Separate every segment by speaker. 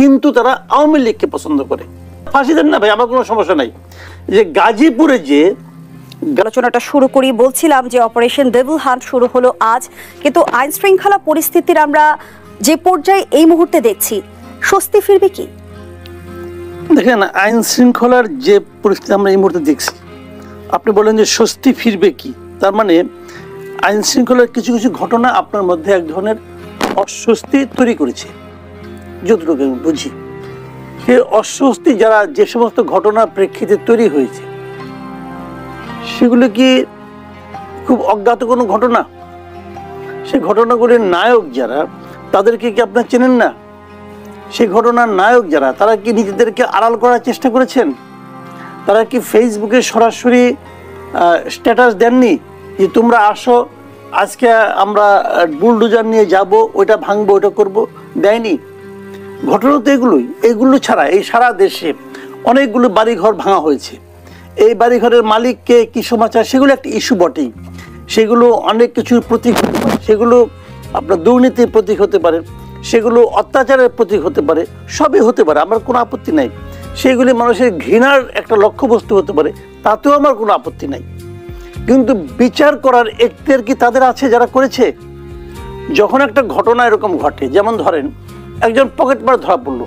Speaker 1: কিন্তু তারা আওয়ামী লীগকে পছন্দ করে। ফাঁসি দেন না ভাই আমার কোনো সমস্যা নাই। যে গাজীপুরে যে
Speaker 2: আলোচনাটা শুরু করি বলছিলাম যে অপারেশন ডেভিল হান্ট শুরু হলো আজ কিন্তু আইন শৃঙ্খলা পরিস্থিতির আমরা যে পর্যায়ে এই মুহূর্তে দেখছি স্বস্তি ফিরবে কি?
Speaker 1: দেখেন আইন শৃঙ্খলার যে পরিস্থিতি আমরা এই মুহূর্তে দেখছি আপনি বলেন যে স্বস্তি ফিরবে কি? তার মানে আইন শৃঙ্খলার কিছু কিছু ঘটনা আপনার মধ্যে এক ধরনের অস্বস্তি তৈরি করেছে। যতটুকু আমি বুঝি, সে অস্বস্তি যারা যে সমস্ত ঘটনার প্রেক্ষিতে তৈরি হয়েছে, সেগুলো কি খুব অজ্ঞাত কোনো ঘটনা? সে ঘটনাগুলির নায়ক যারা, তাদেরকে কি আপনার চেনেন না? সেই ঘটনার নায়ক যারা, তারা কি নিজেদেরকে আড়াল করার চেষ্টা করেছেন? তারা কি ফেসবুকে সরাসরি স্ট্যাটাস দেননি? যে তোমরা আসো, আজকে আমরা বুলডোজার নিয়ে যাব, ওইটা ভাঙবো, ওইটা করব, দেয়নি? ঘটনা তো এগুলোই। এগুলো ছাড়া এই সারা দেশে অনেকগুলো বাড়িঘর ভাঙা হয়েছে। এই বাড়িঘরের মালিককে কী সমাচার, সেগুলো একটা ইস্যু বটেই। সেগুলো অনেক কিছুর প্রতীক হতে পারে। সেগুলো আপনার দুর্নীতির প্রতীক হতে পারে। সেগুলো অত্যাচারের প্রতীক হতে পারে। সবই হতে পারে, আমার কোনো আপত্তি নাই। সেগুলি মানুষের ঘৃণার একটা লক্ষ্যবস্তু হতে পারে, তাতেও আমার কোনো আপত্তি নাই। কিন্তু বিচার করার এখতিয়ার কি তাদের আছে যারা করেছে? যখন একটা ঘটনা এরকম ঘটে, যেমন ধরেন একজন পকেট মার ধরা পড়ল।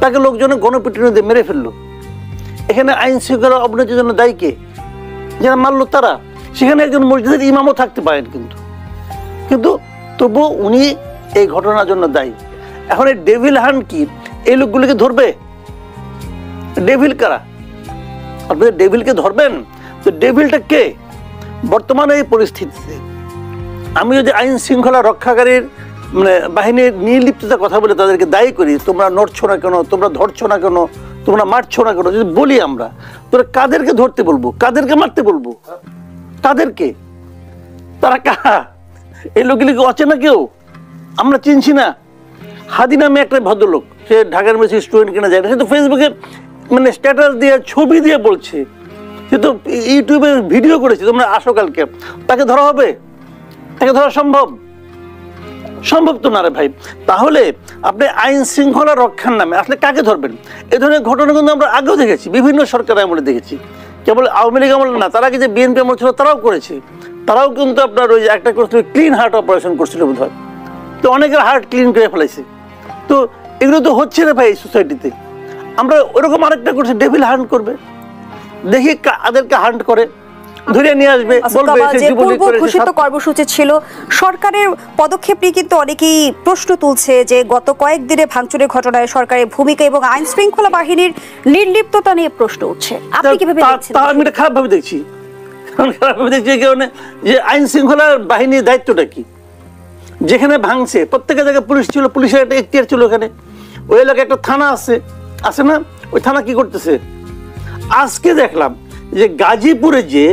Speaker 1: তাকে লোকজনে গণপিটুনি দিয়ে মেরে ফেলল। এখানে আইন শৃঙ্খলা অবনতির জন্য দায়ী কে? যারা মারলো তারা। সেখানে একজন মসজিদের ইমামও থাকতে পারেন কিন্তু। কিন্তু তবু উনি এই ঘটনার জন্য দায়ী। এখন এই ডেভিল হান কি? এই লোকগুলিকে ধরবে? ডেভিল কারা? আপনি ডেভিলকে ধরবেন? তো ডেভিলটা কে? বর্তমানে এই পরিস্থিতিতে। আমি যদি আইন শৃঙ্খলা রক্ষাকারীর মানে বাহিনীর নির্লিপ্ততার কথা বলে তাদেরকে দায়ী করি। তোমরা নড়ছো না কেন? তোমরা ধরছো না কেন? তোমরা মারছো না কেন? যদি বলি আমরা, তোরা কাদেরকে ধরতে বলব? কাদেরকে মারতে বলব? কাদেরকে তারা কাহা? এই লোকগুলিকে অচেনা কেউ? আমরা চিনছি না। হাদি নামে একটা ভদ্রলোক, সে ঢাকার মেসি স্টুডেন্ট কিনা যায় না, সে তো ফেসবুকে মানে স্ট্যাটাস দিয়ে, ছবি দিয়ে বলছে। সে তো ইউটিউবে ভিডিও করেছে, তোমরা আসো কালকে। তাকে ধরা হবে? তাকে ধরা সম্ভব? সম্ভব তো না রে ভাই। তাহলে আপনি আইন শৃঙ্খলা রক্ষার নামে আসলে কাকে ধরবেন? এ ধরনের ঘটনা কিন্তু আমরা আগেও দেখেছি, বিভিন্ন সরকার আমলে দেখেছি। কেবল আওয়ামী লীগ আমলে না, তারা কি যে বিএনপি আমল ছিল, তারাও করেছে। তারাও কিন্তু আপনার ওই একটা করছিল ক্লিন হার্ট অপারেশন করছিল বোধ হয় তো অনেকের হার্ট ক্লিন করে ফেলেছে তো এগুলো তো হচ্ছে না ভাই এই সোসাইটিতে আমরা ওরকম আরেকটা করছি ডেভিল হান্ট করবে। দেখি কা- তাদেরকে হান্ট করে। ধরে নিয়ে আসবে বলবে
Speaker 2: যে পূর্ব ঘোষিত কর্মসূচি ছিল সরকারের পদক্ষেপ নিয়ে কিন্তু অনেকেই প্রশ্ন তুলছে যে গত কয়েকদিনে ভাঙচুরের ঘটনায় সরকারের ভূমিকা এবং আইন শৃঙ্খলা বাহিনীর নির্লিপ্ততা নিয়ে প্রশ্ন উঠছে। আপনি কীভাবে দেখছেন?
Speaker 1: আমি এটা দেখছি। দেখছি কারণে যে আইন শৃঙ্খলার বাহিনীর দায়িত্বটা কি? যেখানে ভাঙছে প্রত্যেকের জায়গায় পুলিশ ছিল পুলিশের একটা এখতিয়ার ছিল ওখানে। ওই এলাকায় একটা থানা আছে। আছে না? ওই থানা কি করতেছে? আজকে দেখলাম যে গাজীপুরে যে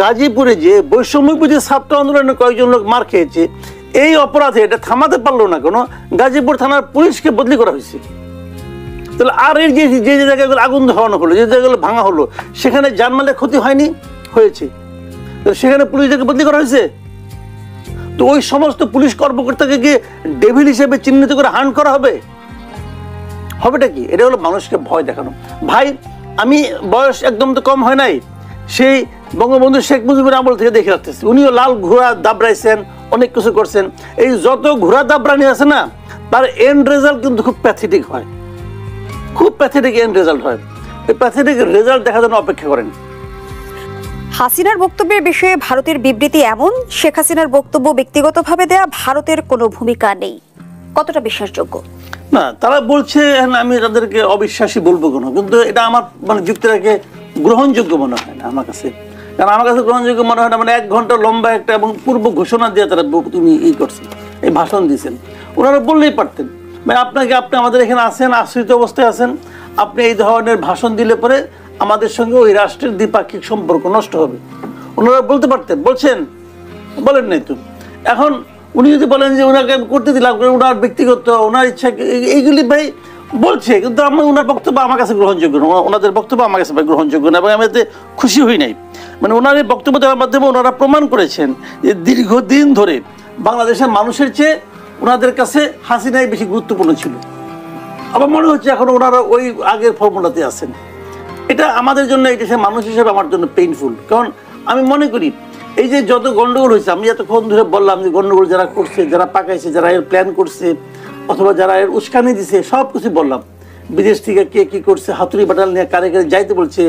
Speaker 1: গাজীপুরে যে বৈষম্য বিরোধী ছাত্র আন্দোলনে কয়েকজন লোক মার খেয়েছে, এই অপরাধে এটা থামাতে পারল না কোনো? গাজীপুর থানার পুলিশকে বদলি করা হয়েছে। তাহলে আর এর যে যে যে জায়গাগুলো আগুন ধরানো হলো, যে জায়গাগুলো ভাঙা হলো, সেখানে জানমালের ক্ষতি হয়নি? হয়েছে। তো সেখানে পুলিশদেরকে বদলি করা হয়েছে? তো ওই সমস্ত পুলিশ কর্মকর্তাকে গিয়ে ডেভিল হিসেবে চিহ্নিত করে হান করা হবে? হবেটা কি? এটা হলো মানুষকে ভয় দেখানো। ভাই, আমি বয়স একদম তো কম হয় নাই। সেই বঙ্গবন্ধু শেখ মুজিবুর আমল থেকে দেখে রাখতেছি উনিও লাল ঘোড়া দাবড়াইছেন অনেক কিছু করছেন। এই যত ঘোড়া দাবড়ানি আছে না তার এন্ড রেজাল্ট কিন্তু খুব প্যাথেটিক হয়। খুব প্যাথেটিক এন্ড রেজাল্ট হয়। এই প্যাথেটিক রেজাল্ট দেখার জন্য অপেক্ষা করেন।
Speaker 2: হাসিনার বক্তব্যের বিষয়ে ভারতের বিবৃতি এমন শেখ হাসিনার বক্তব্য ব্যক্তিগতভাবে দেয়া ভারতের কোনো ভূমিকা নেই। কতটা বিশ্বাসযোগ্য?
Speaker 1: না তারা বলছে হ্যাঁ, আমি তাদেরকে অবিশ্বাসী বলব কেন? কিন্তু এটা আমার মানে যুক্তিটাকে গ্রহণযোগ্য মনে হয় না আমার কাছে। কারণ আমার কাছে গ্রহণযোগ্য মনে হয় না মানে এক ঘণ্টা লম্বা একটা এবং পূর্ব ঘোষণা দিয়ে তারা তুমি ই করছেন, এই ভাষণ দিয়েছেন। ওনারা বললেই পারতেন মানে আপনাকে আপনি আমাদের এখানে আছেন, আশ্রিত অবস্থায় আছেন, আপনি এই ধরনের ভাষণ দিলে পরে আমাদের সঙ্গে ওই রাষ্ট্রের দ্বিপাক্ষিক সম্পর্ক নষ্ট হবে। ওনারা বলতে পারতেন, বলছেন, বলেন নাই তো। এখন উনি যদি বলেন যে ওনাকে আমি করতে দিলাম ওনার ব্যক্তিগত, ওনার ইচ্ছা এই- এইগুলি ভাই বলছে, কিন্তু আমি ওনার বক্তব্য আমার কাছে গ্রহণযোগ্য না। ওনাদের বক্তব্য আমার কাছে গ্রহণযোগ্য না এবং আমি এতে খুশি হই নাই। মানে ওনার এই বক্তব্য দেওয়ার মাধ্যমে ওনারা প্রমাণ করেছেন যে দীর্ঘদিন ধরে বাংলাদেশের মানুষের চেয়ে ওনাদের কাছে হাসিনাই বেশি গুরুত্বপূর্ণ ছিল। আবার মনে হচ্ছে এখন ওনারা ওই আগের ফর্মুলাতে আছেন। এটা আমাদের জন্য এই দেশের মানুষ হিসেবে আমার জন্য পেইনফুল কারণ আমি মনে করি, এই যে যত গন্ডগোল হয়েছে, আমি এতক্ষণ ধরে বললাম যে গন্ডগোল যারা করছে, যারা পাকাইছে, যারা এর প্ল্যান করছে অথবা যারা এর উস্কানি দিছে, সব কিছু বললাম। বিদেশ থেকে কে কি করছে, হাতুড়ি বাটাল নিয়ে কারে কারে যাইতে বলছে,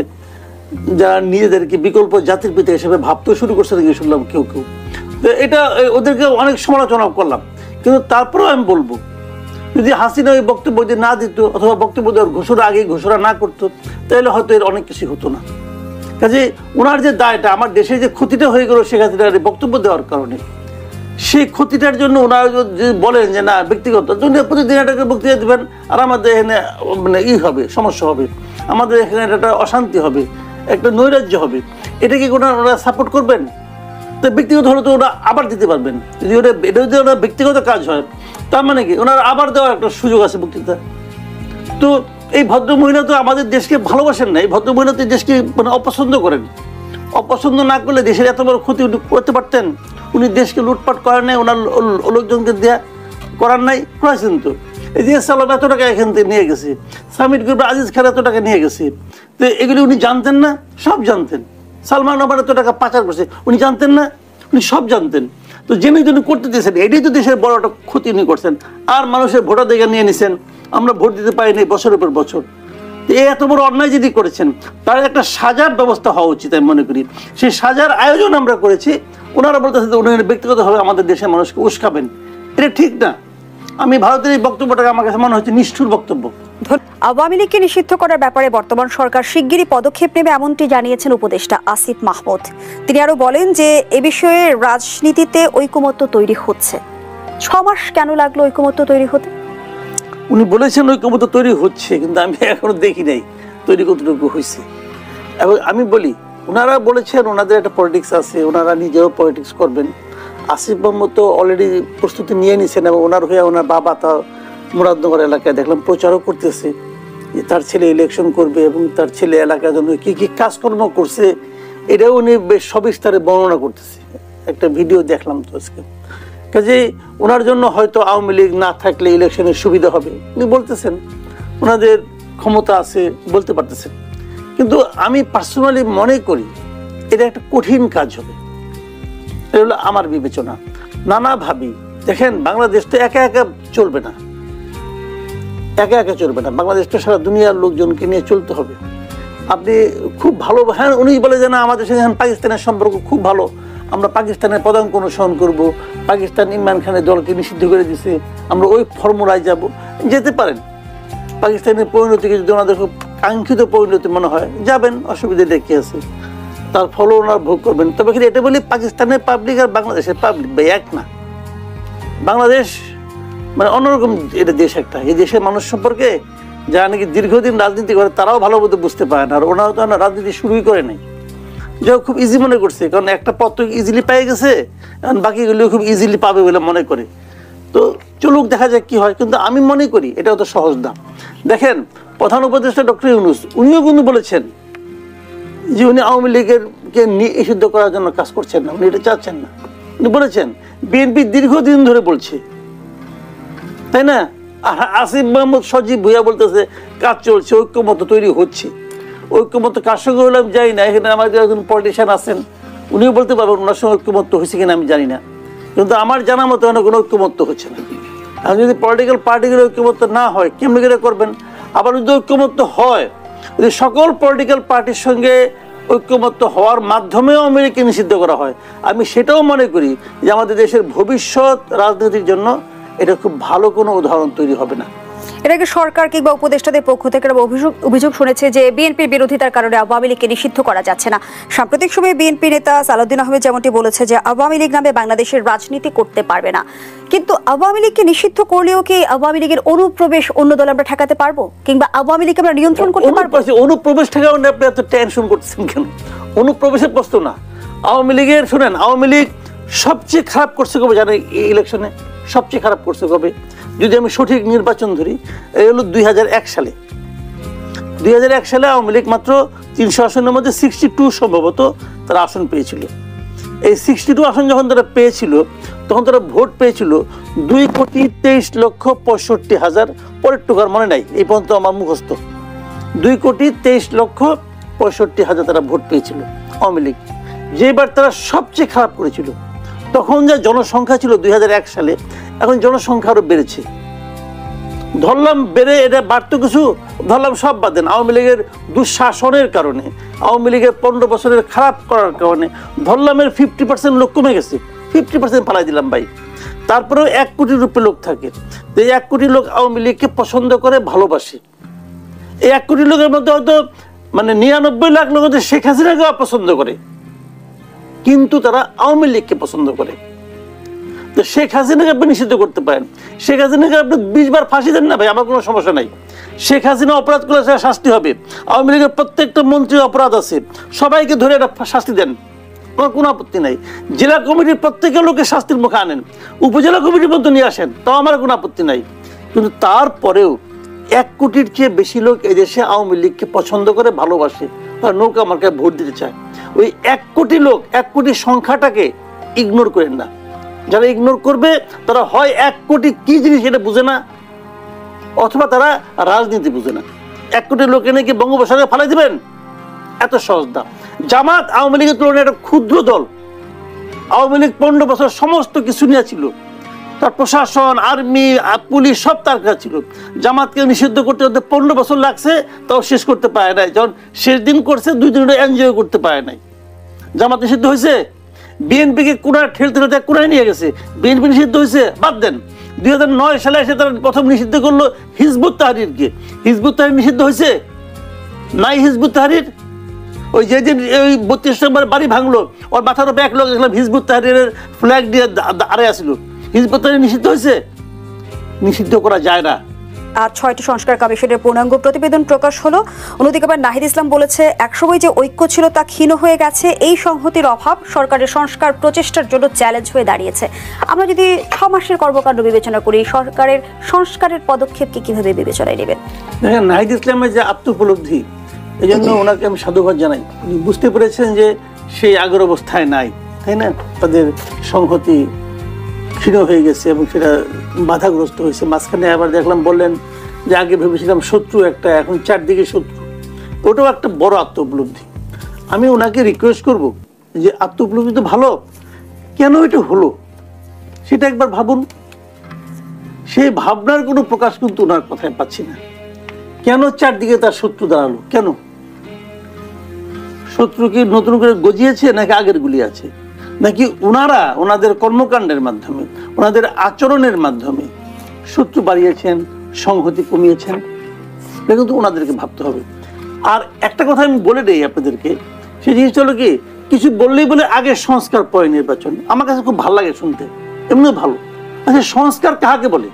Speaker 1: যারা নিজেদেরকে বিকল্প জাতির পিতা হিসেবে ভাবতে শুরু করছে নাকি শুনলাম কেউ কেউ। তো এটা ওদেরকে অনেক সমালোচনা করলাম। কিন্তু তারপরেও আমি বলব, যদি হাসিনা ওই বক্তব্য যদি না দিত অথবা বক্তব্য দেওয়ার ঘোষণা আগে ঘোষণা না করতো, তাহলে হয়তো এর অনেক কিছু হতো না। কাজে ওনার যে দায়টা, আমার দেশে যে ক্ষতিটা হয়ে গেল হাসিনার বক্তব্য দেওয়ার কারণে সেই ক্ষতিটার জন্য ওনারা যদি বলেন যে না, ব্যক্তিগত প্রতিদিন এটাকে বক্তৃতা দেবেন, আর আমাদের এখানে মানে ই হবে, সমস্যা হবে। আমাদের এখানে একটা অশান্তি হবে, একটা নৈরাজ্য হবে। এটা কি ওনারা ওরা সাপোর্ট করবেন? তো ব্যক্তিগত হলে তো ওরা আবার দিতে পারবেন। যদি ওটা এটা যদি ওরা ব্যক্তিগত কাজ হয়, তার মানে কি? ওনার আবার দেওয়ার একটা সুযোগ আছে বক্তৃতা। তো এই ভদ্র মহিলা তো আমাদের দেশকে ভালোবাসেন না, এই ভদ্র মহিলা তো দেশকে মানে অপছন্দ করেন। অপছন্দ না করলে দেশের এত বড় ক্ষতি করতে পারতেন। উনি দেশকে লুটপাট করেন নাই, ওনার লোকজনকে দেয়া করার নাই করেছেন তো। এই যে সালাম এত টাকা এখান থেকে নিয়ে গেছে সামিট গ্রুপ আজিজ খান এত টাকা নিয়ে গেছে। তো এগুলি উনি জানতেন না, সব জানতেন। সালমান আমার এত টাকা পাচার করছে, উনি জানতেন না, উনি সব জানতেন। তো জেনে যদি করতে দিয়েছেন, এটাই তো দেশের বড় একটা ক্ষতি উনি করছেন। আর মানুষের ভোটার ভোটাধিকার নিয়ে নিছেন, আমরা ভোট দিতে পারিনি বছরের পর বছর। এত বড় অন্যায় যদি করেছেন তার একটা সাজার ব্যবস্থা হওয়া উচিত আমি মনে করি। সেই সাজার আয়োজন আমরা করেছি, ওনারা বলতেছে উনি ব্যক্তিগতভাবে আমাদের দেশের মানুষকে উস্কাবেন। এটা ঠিক না। আমি ভারতের এই বক্তব্যটাকে আমার কাছে মনে হচ্ছে নিষ্ঠুর বক্তব্য।
Speaker 2: আওয়ামী লীগকে নিষিদ্ধ করার ব্যাপারে বর্তমান সরকার শিগগিরই পদক্ষেপ নেবে এমনটি জানিয়েছেন উপদেষ্টা আসিফ মাহমুদ। তিনি আরও বলেন যে, এ বিষয়ে রাজনীতিতে ঐকমত্য তৈরি হচ্ছে। ছ মাস কেন লাগল ঐকমত্য তৈরি হতে?
Speaker 1: উনি বলেছেন ঐক্যমত তৈরি হচ্ছে, কিন্তু আমি এখনও দেখি নাই তৈরি কতটুকু হয়েছে। এবং আমি বলি, ওনারা বলেছেন ওনাদের একটা পলিটিক্স আছে, ওনারা নিজেও পলিটিক্স করবেন। আসিফ মোহাম্মদ তো অলরেডি প্রস্তুতি নিয়ে নিছেন এবং ওনার হয়ে ওনার বাবা তা মুরাদনগর এলাকায় দেখলাম প্রচারও করতেছে, যে তার ছেলে ইলেকশন করবে এবং তার ছেলে এলাকার জন্য কি কী কাজকর্ম করছে, এটাও উনি বেশ সবিস্তারে বর্ণনা করতেছে। একটা ভিডিও দেখলাম তো আজকে। কাজে ওনার জন্য হয়তো আওয়ামী লীগ না থাকলে ইলেকশনের সুবিধা হবে। উনি বলতেছেন, ওনাদের ক্ষমতা আছে বলতে পারতেছেন। কিন্তু আমি পার্সোনালি মনে করি এটা একটা কঠিন কাজ হবে। এটা হলো আমার বিবেচনা। নানাভাবেই দেখেন, বাংলাদেশ তো একা একা চলবে না। একা একা চলবে না। বাংলাদেশ তো সারা দুনিয়ার লোকজনকে নিয়ে চলতে হবে। আপনি খুব ভালো হ্যাঁ উনি বলে যে না, আমাদের এখন পাকিস্তানের সম্পর্ক খুব ভালো। আমরা পাকিস্তানের পদাঙ্ক অনুসরণ করব, পাকিস্তান ইমরান খানের দলকে নিষিদ্ধ করে দিছে, আমরা ওই ফর্মুলায় যাব। যেতে পারেন। পাকিস্তানের পরিণতিকে যদি ওনাদের খুব কাঙ্ক্ষিত পরিণতি মনে হয়, যাবেন, অসুবিধা কি আছে। তার ফলও ওনারা ভোগ করবেন। তবে কিন্তু এটা বলি পাকিস্তানের পাবলিক আর বাংলাদেশের পাবলিক ভাই, এক না। বাংলাদেশ মানে অন্যরকম এটা দেশ একটা। এই দেশের মানুষ সম্পর্কে যারা নাকি দীর্ঘদিন রাজনীতি করে, তারাও ভালো মতো বুঝতে পারে না। আর ওনারা তো রাজনীতি শুরুই করে নাই। যে খুব ইজি মনে করছে, কারণ একটা পথ তো ইজিলি পেয়ে গেছে, এখন বাকিগুলো খুব ইজিলি পাবে বলে মনে করে। তো চলুক, দেখা যাক কি হয়, কিন্তু আমি মনে করি এটা অত সহজ না। দেখেন, প্রধান উপদেষ্টা ডক্টর ইউনুস, উনিও কিন্তু বলেছেন যে উনি আওয়ামী লীগের কে নিষিদ্ধ করার জন্য কাজ করছেন না, উনি এটা চাচ্ছেন না। উনি বলেছেন, বিএনপি দীর্ঘদিন ধরে বলছে, তাই না? আসিফ মোহাম্মদ সজীব ভুইয়া বলতেছে, কাজ চলছে ঐক্যমত তৈরি হচ্ছে। ঐক্যমত কার সঙ্গে হলে আমি জানি না, এখানে আমাদের একজন পলিটিশিয়ান আছেন, উনিও বলতে পারবেন ওনার সঙ্গে ঐক্যমত্য হয়েছে কিনা আমি জানি না। কিন্তু আমার জানা মতো এখানে কোনো ঐক্যমত্য হচ্ছে না। আর যদি পলিটিক্যাল পার্টিগুলো ঐক্যমত্য না হয়, কেমনি করে করবেন? আবার যদি ঐক্যমত্য হয়, যদি সকল পলিটিক্যাল পার্টির সঙ্গে ঐক্যমত্য হওয়ার মাধ্যমেও আমেরিকা নিষিদ্ধ করা হয়, আমি সেটাও মনে করি যে আমাদের দেশের ভবিষ্যৎ রাজনীতির জন্য এটা খুব ভালো কোনো উদাহরণ তৈরি হবে না।
Speaker 2: এর আগে সরকার কিংবা উপদেষ্টাদের পক্ষ থেকে অভিযোগ শুনেছে যে বিএনপির বিরোধিতার কারণে আওয়ামী লীগকে নিষিদ্ধ করা যাচ্ছে না? সাম্প্রতিক সময়ে বিএনপি নেতা সালাউদ্দিন আহমেদ যেমনটি বলেছে যে আওয়ামী লীগ নামে বাংলাদেশের রাজনীতি করতে পারবে না। কিন্তু আওয়ামী লীগকে নিষিদ্ধ করলেও কি আওয়ামী লীগের অনুপ্রবেশ অন্য দল আমরা ঠেকাতে পারব? কিংবা আওয়ামী লীগকে আমরা নিয়ন্ত্রণ করতে পারব?
Speaker 1: অনুপ্রবেশ থেকে আপনি এত টেনশন করতেছেন কেন? অনুপ্রবেশের প্রশ্ন না। আওয়ামী লীগের, শুনেন, আওয়ামী লীগ সবচেয়ে খারাপ করছে কবে জানেন এই ইলেকশনে সবচেয়ে খারাপ করছে কবে? যদি আমি সঠিক নির্বাচন ধরি, এই হলো দুই হাজার এক সালে। দুই হাজার এক সালে আওয়ামী লীগ মাত্র তিনশো আসনের মধ্যে সিক্সটি টু সম্ভবত তারা আসন পেয়েছিল। এই সিক্সটি টু আসন যখন তারা পেয়েছিল, তখন তারা ভোট পেয়েছিল দুই কোটি তেইশ লক্ষ পঁয়ষট্টি হাজার, পরের টুকার মনে নাই, এই পর্যন্ত আমার মুখস্থ। দুই কোটি তেইশ লক্ষ পঁয়ষট্টি হাজার তারা ভোট পেয়েছিল আওয়ামী লীগ। যেবার তারা সবচেয়ে খারাপ করেছিল, তখন যা জনসংখ্যা ছিল দুই হাজার এক সালে এখন জনসংখ্যা আরও বেড়েছে। ধরলাম বেড়ে এটা বাড়তো কিছু, ধরলাম সব বাদ দেন। আওয়ামী লীগের দুঃশাসনের কারণে, আওয়ামী লীগের পনেরো বছরের খারাপ করার কারণে ধরলাম এর ফিফটি পার্সেন্ট লোক কমে গেছে। ফিফটি পার্সেন্ট পালাই দিলাম ভাই। তারপরেও এক কোটি রূপে লোক থাকে। তো এক কোটি লোক আওয়ামী লীগকে পছন্দ করে, ভালোবাসে। এই এক কোটি লোকের মধ্যে হয়তো মানে নিরানব্বই লাখ লোক শেখ হাসিনাকে অপছন্দ করে। কিন্তু তারা আওয়ামী লীগকে পছন্দ করে। তো শেখ হাসিনাকে আপনি নিষিদ্ধ করতে পারেন। শেখ হাসিনাকে আপনি বিশ বার ফাঁসি দেন না ভাই, আমার কোনো সমস্যা নাই। শেখ হাসিনা অপরাধ করলে শাস্তি হবে। আওয়ামী লীগের প্রত্যেকটা মন্ত্রীর অপরাধ আছে। সবাইকে ধরে একটা শাস্তি দেন। কোনো আপত্তি নাই। জেলা কমিটির প্রত্যেকের লোকে শাস্তির মুখে আনেন। উপজেলা কমিটির মধ্যে নিয়ে আসেন, তাও আমার কোনো আপত্তি নাই। কিন্তু তারপরেও এক কোটির চেয়ে বেশি লোক এদেশে আওয়ামী লীগকে পছন্দ করে, ভালোবাসে। তারা নৌকা মার্কায় ভোট দিতে চায়। ওই এক কোটি লোক, এক কোটি সংখ্যাটাকে ইগনোর করেন না। যারা ইগনোর করবে, তারা হয় এক কোটি কি জিনিস এটা বুঝে না, অথবা তারা রাজনীতি বুঝে না। এক কোটি লোক এনে কি বঙ্গোপসাগরে ফালাই দিবেন? এত সহজ না জামাত আওয়ামী লীগের তুলনায় একটা ক্ষুদ্র দল। আওয়ামী লীগ পনেরো বছর সমস্ত কিছু নিয়ে ছিল। তার প্রশাসন, আর্মি, পুলিশ সব তার কাছে ছিল। জামাতকে নিষিদ্ধ করতে করতে পনেরো বছর লাগছে, তাও শেষ করতে পারে নাই। যখন শেষ দিন করছে, দুই দিন এনজয় করতে পারে নাই। জামাত নিষিদ্ধ হয়েছে? বিএনপিকে কোনায় ঠেলতে ঠেলতে কোনায় নিয়ে গেছে। বিএনপি নিষিদ্ধ হয়েছে, বাদ দেন। দুই হাজার নয় সালে এসে তারা প্রথম নিষিদ্ধ করল হিজবুত তাহারিরকে। হিজবুত তাহারির নিষিদ্ধ হয়েছে? নাই হিজবুত তাহারির? ওই যে দিন ওই বত্রিশ নম্বর বাড়ি ভাঙলো, ওর মাথার ব্যাগ লোক দেখলাম হিজবুত তাহারিরের ফ্ল্যাগ দিয়ে দা- দা- আড়ে আসলো। হিজবুত তাহারির নিষিদ্ধ হয়েছে? নিষিদ্ধ করা যায় না।
Speaker 2: আজ ছয়টি সংস্কার কমিশনের পূর্ণাঙ্গ প্রতিবেদন প্রকাশ হলো। অন্যদিকে আবার নাহিদ ইসলাম বলেছে একসময় যে ঐক্য ছিল তা ক্ষীণ হয়ে গেছে এই সংহতির অভাব সরকারের সংস্কার প্রচেষ্টার জন্য চ্যালেঞ্জ হয়ে দাঁড়িয়েছে। আমরা যদি ছ মাসের কর্মকাণ্ড বিবেচনা করি সরকারের সংস্কারের পদক্ষেপকে কীভাবে বিবেচনায় নেবেন?
Speaker 1: নাহিদ ইসলামের যে আত্মোপলব্ধি এই জন্য ওনাকে আমি সাধুবাদ জানাই। উনি বুঝতে পেরেছেন যে সেই আগের অবস্থায় নাই তাই না? তাদের সংহতি ক্ষীণ হয়ে গেছে এবং সেটা বাধাগ্রস্ত হয়েছে। মাঝখানে আবার দেখলাম বললেন যে আগে ভেবেছিলাম শত্রু একটা, এখন চারদিকে শত্রু। ওটাও একটা বড় আত্ম উপলব্ধি আমি ওনাকে রিকোয়েস্ট করব যে আত্ম উপলব্ধি তো ভালো, কেন এটা হলো? সেটা একবার ভাবুন। সেই ভাবনার কোনো প্রকাশ কিন্তু ওনার কথায় পাচ্ছি না। কেন চারদিকে তার শত্রু দাঁড়াল? কেন? শত্রু কি নতুন করে গজিয়েছে নাকি আগের গুলি আছে? নাকি ওনারা ওনাদের কর্মকাণ্ডের মাধ্যমে ওনাদের আচরণের মাধ্যমে শত্রু বাড়িয়েছেন, সংহতি কমিয়েছেন? এটা কিন্তু ওনাদেরকে ভাবতে হবে। আর একটা কথা আমি বলে দেই আপনাদেরকে সেই জিনিসটা হলো কি, কিছু বললেই বলে আগে সংস্কার পরে নির্বাচন। আমার কাছে খুব ভালো লাগে শুনতে, এমনিও ভালো। আচ্ছা সংস্কার কাহাকে বলে?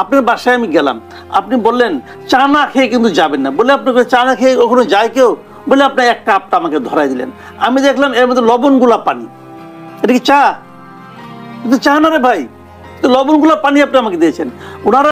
Speaker 1: আপনার বাসায় আমি গেলাম, আপনি বললেন, চা না খেয়ে কিন্তু যাবেন না। বলে আপনাকে চা না খেয়ে কখনো যায় কেউ? বলে আপনি এক কাপটা আমাকে ধরাই দিলেন। আমি দেখলাম এর মধ্যে লবণগুলা পানি। এটা কি চা? কিন্তু চা না রে ভাই। তো লবণগুলা পানি আপনি আমাকে দিয়েছেন। ওনারা